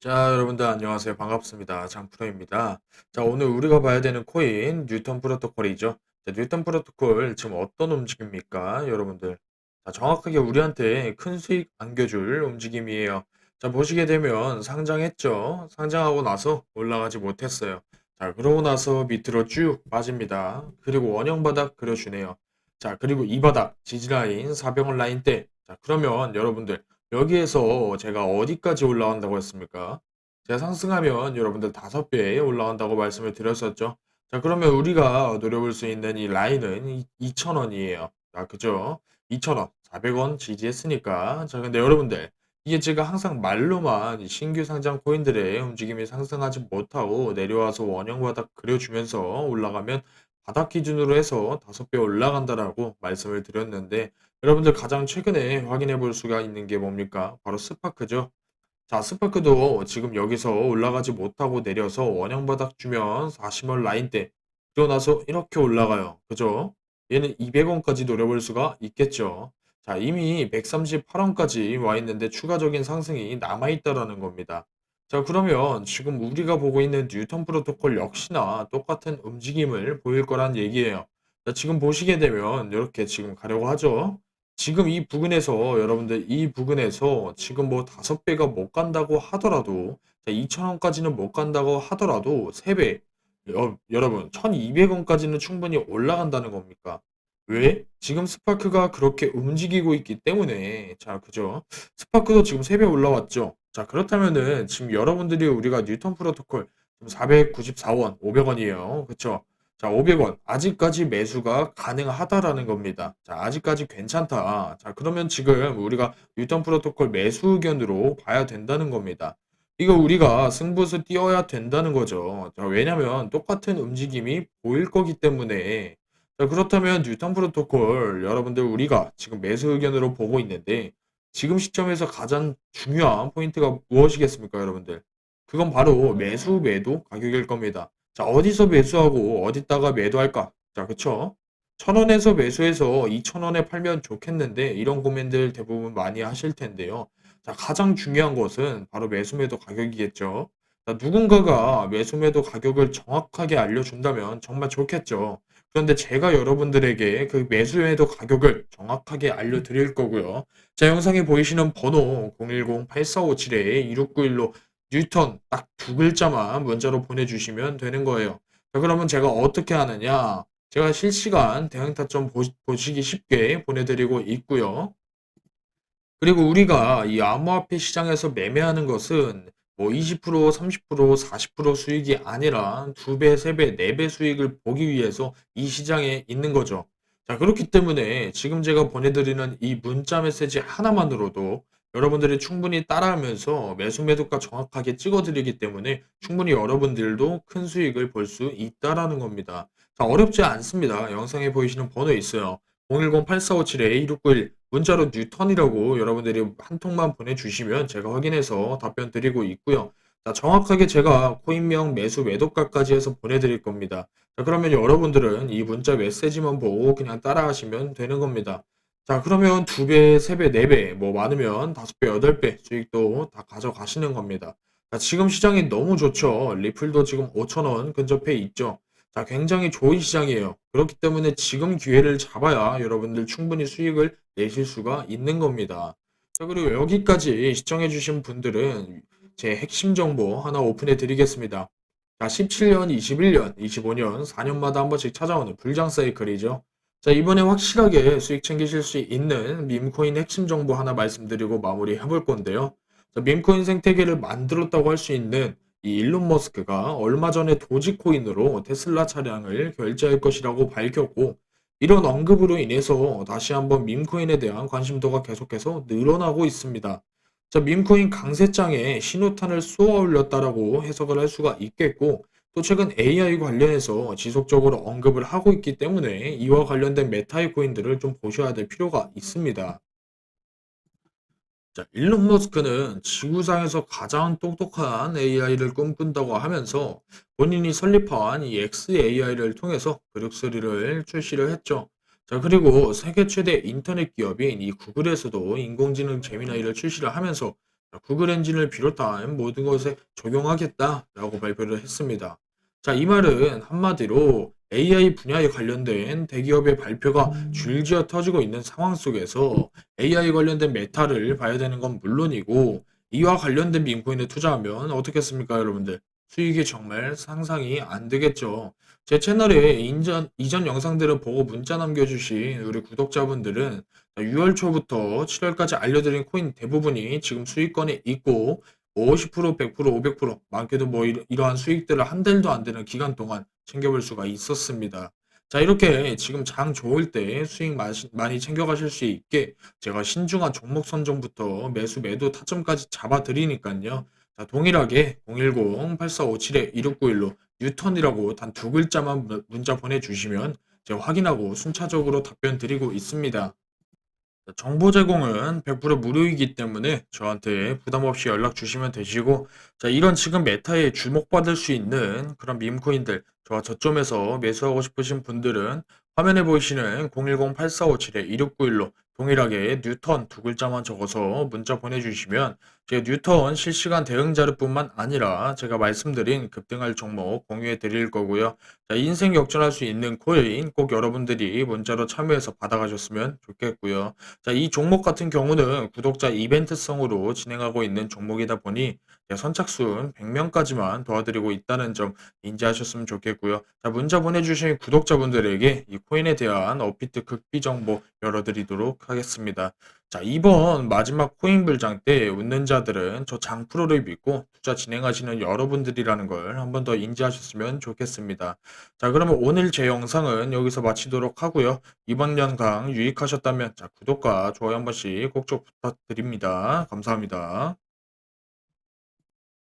자, 여러분들 안녕하세요. 반갑습니다. 장프로입니다. 자, 오늘 우리가 봐야 되는 코인 뉴턴 프로토콜이죠. 자, 뉴턴 프로토콜 지금 어떤 움직임입니까, 여러분들? 자, 정확하게 우리한테 큰 수익 안겨줄 움직임이에요. 자, 보시게 되면 상장했죠. 상장하고 나서 올라가지 못했어요. 자, 그러고 나서 밑으로 쭉 빠집니다. 그리고 원형 바닥 그려주네요. 자, 그리고 이 바닥 지지라인, 사병헌 라인 때. 자, 그러면 여러분들 여기에서 제가 어디까지 올라간다고 했습니까? 제가 상승하면 여러분들 5배 올라간다고 말씀을 드렸었죠. 자, 그러면 우리가 노려볼 수 있는 이 라인은 2,000원이에요. 아, 그죠? 2,000원, 400원 지지했으니까. 자, 근데 여러분들, 이게 제가 항상 말로만 이 신규 상장 코인들의 움직임이 상승하지 못하고 내려와서 원형 바닥 그려주면서 올라가면 바닥 기준으로 해서 5배 올라간다라고 말씀을 드렸는데, 여러분들 가장 최근에 확인해 볼 수가 있는 게 뭡니까? 바로 스파크죠. 자, 스파크도 지금 여기서 올라가지 못하고 내려서 원형 바닥 주면 40원 라인대 그러고 나서 이렇게 올라가요. 그죠? 얘는 200원까지 노려볼 수가 있겠죠. 자, 이미 138원까지 와 있는데 추가적인 상승이 남아 있다라는 겁니다. 자, 그러면 지금 우리가 보고 있는 뉴턴 프로토콜 역시나 똑같은 움직임을 보일 거란 얘기예요. 자, 지금 보시게 되면 이렇게 지금 가려고 하죠. 지금 이 부근에서 여러분들 이 부근에서 지금 뭐 다섯 배가 못 간다고 하더라도 2,000원까지는 못 간다고 하더라도 3배 여, 여러분 1,200원까지는 충분히 올라간다는 겁니까? 왜? 지금 스파크가 그렇게 움직이고 있기 때문에 자 그죠? 스파크도 지금 3배 올라왔죠. 자 그렇다면은 지금 여러분들이 우리가 뉴턴 프로토콜 지금 494원 500원이에요. 그쵸? 자, 500원. 아직까지 매수가 가능하다라는 겁니다. 자, 아직까지 괜찮다. 자, 그러면 지금 우리가 뉴턴 프로토콜 매수 의견으로 봐야 된다는 겁니다. 이거 우리가 승부수 띄워야 된다는 거죠. 자, 왜냐면 똑같은 움직임이 보일 거기 때문에. 자, 그렇다면 뉴턴 프로토콜 여러분들 우리가 지금 매수 의견으로 보고 있는데 지금 시점에서 가장 중요한 포인트가 무엇이겠습니까, 여러분들? 그건 바로 매수 매도 가격일 겁니다. 자, 어디서 매수하고 어디다가 매도할까? 자, 그쵸? 천 원에서 매수해서 2천 원에 팔면 좋겠는데 이런 고민들 대부분 많이 하실 텐데요. 자, 가장 중요한 것은 바로 매수 매도 가격이겠죠. 자, 누군가가 매수 매도 가격을 정확하게 알려준다면 정말 좋겠죠. 그런데 제가 여러분들에게 그 매수 매도 가격을 정확하게 알려드릴 거고요. 자, 영상에 보이시는 번호 010-8457-2691로 뉴턴 딱 두 글자만 문자로 보내주시면 되는 거예요. 자, 그러면 제가 어떻게 하느냐? 제가 실시간 대응 타점 보, 보시기 쉽게 보내드리고 있고요. 그리고 우리가 이 암호화폐 시장에서 매매하는 것은 뭐 20%, 30%, 40% 수익이 아니라 두 배, 세 배, 네배 수익을 보기 위해서 이 시장에 있는 거죠. 자, 그렇기 때문에 지금 제가 보내드리는 이 문자 메시지 하나만으로도 여러분들이 충분히 따라하면서 매수 매도가 정확하게 찍어드리기 때문에 충분히 여러분들도 큰 수익을 볼 수 있다라는 겁니다. 자, 어렵지 않습니다. 영상에 보이시는 번호 있어요. 010-8457-A691 문자로 뉴턴이라고 여러분들이 한 통만 보내주시면 제가 확인해서 답변 드리고 있고요. 자, 정확하게 제가 코인명 매수 매도가까지 해서 보내드릴 겁니다. 자, 그러면 여러분들은 이 문자 메시지만 보고 그냥 따라하시면 되는 겁니다. 자, 그러면 두 배, 세 배, 네 배, 뭐 많으면 다섯 배, 여덟 배 수익도 다 가져가시는 겁니다. 자, 지금 시장이 너무 좋죠. 리플도 지금 5,000원 근접해 있죠. 자, 굉장히 좋은 시장이에요. 그렇기 때문에 지금 기회를 잡아야 여러분들 충분히 수익을 내실 수가 있는 겁니다. 자, 그리고 여기까지 시청해주신 분들은 제 핵심 정보 하나 오픈해 드리겠습니다. 자, 17년, 21년, 25년, 4년마다 한 번씩 찾아오는 불장 사이클이죠. 자, 이번에 확실하게 수익 챙기실 수 있는 밈코인 핵심 정보 하나 말씀드리고 마무리 해볼 건데요. 자, 밈코인 생태계를 만들었다고 할 수 있는 이 일론 머스크가 얼마 전에 도지코인으로 테슬라 차량을 결제할 것이라고 밝혔고, 이런 언급으로 인해서 다시 한번 밈코인에 대한 관심도가 계속해서 늘어나고 있습니다. 자, 밈코인 강세장에 신호탄을 쏘아 올렸다라고 해석을 할 수가 있겠고, 또 최근 AI 관련해서 지속적으로 언급을 하고 있기 때문에 이와 관련된 메타의 코인들을 좀 보셔야 될 필요가 있습니다. 자, 일론 머스크는 지구상에서 가장 똑똑한 AI를 꿈꾼다고 하면서 본인이 설립한 이 XAI를 통해서 브룩스리를 출시를 했죠. 자, 그리고 세계 최대 인터넷 기업인 이 구글에서도 인공지능 제미나이를 출시를 하면서 자, 구글 엔진을 비롯한 모든 것에 적용하겠다라고 발표를 했습니다. 자, 이 말은 한마디로 AI 분야에 관련된 대기업의 발표가 줄지어 터지고 있는 상황 속에서 AI 관련된 메타를 봐야 되는 건 물론이고 이와 관련된 민코인에 투자하면 어떻겠습니까, 여러분들? 수익이 정말 상상이 안 되겠죠. 제 채널에 인전, 이전 영상들을 보고 문자 남겨주신 우리 구독자분들은 6월 초부터 7월까지 알려드린 코인 대부분이 지금 수익권에 있고 50%, 100%, 500% 많게도 뭐 이러- 이러한 수익들을 한 달도 안 되는 기간 동안 챙겨볼 수가 있었습니다. 자, 이렇게 지금 장 좋을 때 수익 많이 챙겨가실 수 있게 제가 신중한 종목 선정부터 매수 매도 타점까지 잡아드리니까요. 자, 동일하게 010-8457-2691로 뉴턴이라고 단 두 글자만 문- 문자 보내주시면 제가 확인하고 순차적으로 답변 드리고 있습니다. 자, 정보 제공은 100% 무료이기 때문에 저한테 부담 없이 연락 주시면 되시고, 자, 이런 지금 메타에 주목받을 수 있는 그런 밈코인들, 저와 저점에서 매수하고 싶으신 분들은 화면에 보이시는 010-8457-2691로 동일하게 뉴턴 두 글자만 적어서 문자 보내주시면 제가 뉴턴 실시간 대응 자료뿐만 아니라 제가 말씀드린 급등할 종목 공유해 드릴 거고요. 자, 인생 역전할 수 있는 코인 꼭 여러분들이 문자로 참여해서 받아가셨으면 좋겠고요. 자, 이 종목 같은 경우는 구독자 이벤트성으로 진행하고 있는 종목이다 보니 네, 선착순 100명까지만 도와드리고 있다는 점 인지하셨으면 좋겠고요. 자, 문자 보내주신 구독자분들에게 이 코인에 대한 업비트 극비 정보 열어드리도록 하겠습니다. 자, 이번 마지막 코인 불장 때 웃는 자들은 저 장프로를 믿고 투자 진행하시는 여러분들이라는 걸 한 번 더 인지하셨으면 좋겠습니다. 자, 그러면 오늘 제 영상은 여기서 마치도록 하고요. 이번 영상 유익하셨다면 자, 구독과 좋아요 한 번씩 꼭 좀 부탁드립니다. 감사합니다.